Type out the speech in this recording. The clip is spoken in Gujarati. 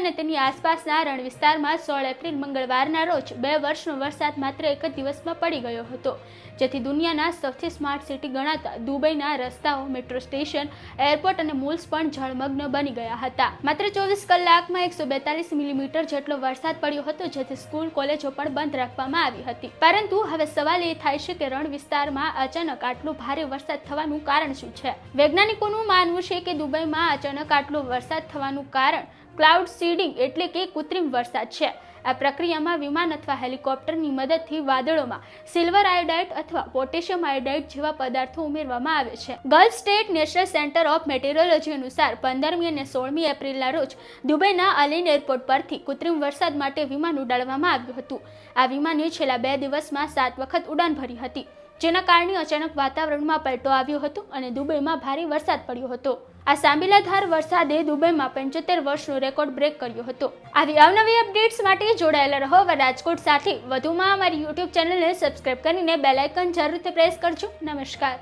અને તેની આસપાસના રણ વિસ્તારમાં સોળ એપ્રિલ મંગળવારના રોજ બે વર્ષનો વરસાદ માત્ર એક જ દિવસમાં પડી ગયો હતો. જેથી દુનિયાના સૌથી સ્માર્ટ સિટી ગણાતા દુબઈના રસ્તાઓ, મેટ્રો સ્ટેશન, એરપોર્ટ અને મોલ્સ પણ જળમગ્ન બની ગયા હતા. માત્ર ચોવીસ કલાકમાં એકસો બેતાલીસ મિલીમીટર જેટલો વરસાદ પડ્યો હતો, જેથી સ્કૂલ, કોલેજો પણ બંધ રાખવામાં આવી હતી. પરંતુ હવે સવાલ એ થાય છે કે રણ વિસ્તારમાં અચાનક આટલો ભારે વરસાદ થવાનું કારણ શું છે? વૈજ્ઞાનિકોનું માનવું છે કે દુબઈમાં અચાનક આટલો વરસાદ થવાનું કારણ ક્લાઉડ સીડિંગ એટલે કે કૃત્રિમ વરસાદ છે. આ પ્રક્રિયામાં વિમાન અથવા હેલિકોપ્ટરની મદદથી વાદળોમાં સિલ્વર આયોડાઇડ અથવા પોટેશિયમ આયોડાઇડ જેવા પદાર્થો ઉમેરવામાં આવે છે. Gulf State National Centre of Meteorology અનુસાર પંદરમી અને સોળમી એપ્રિલના રોજ દુબઈના અલીન એરપોર્ટ પરથી કૃત્રિમ વરસાદ માટે વિમાન ઉડાડવામાં આવ્યું હતું. આ વિમાને છેલ્લા બે દિવસમાં સાત વખત ઉડાન ભરી હતી. જેના કારણે અચાનક વાતાવરણમાં પલટો આવ્યો હતો અને દુબઈમાં ભારે વરસાદ પડ્યો હતો. આ સાંબેલાધાર વરસાદે દુબઈમાં પંચોતેર વર્ષનો રેકોર્ડ બ્રેક કર્યો હતો. આવી અવનવી અપડેટ્સ માટે જોડાયેલા રહો રાજકોટ સાથે. વધુમાં અમારી યુટ્યુબ ચેનલને સબસ્ક્રાઇબ કરીને બેલાઇકન જરૂરથી પ્રેસ કરજો. નમસ્કાર.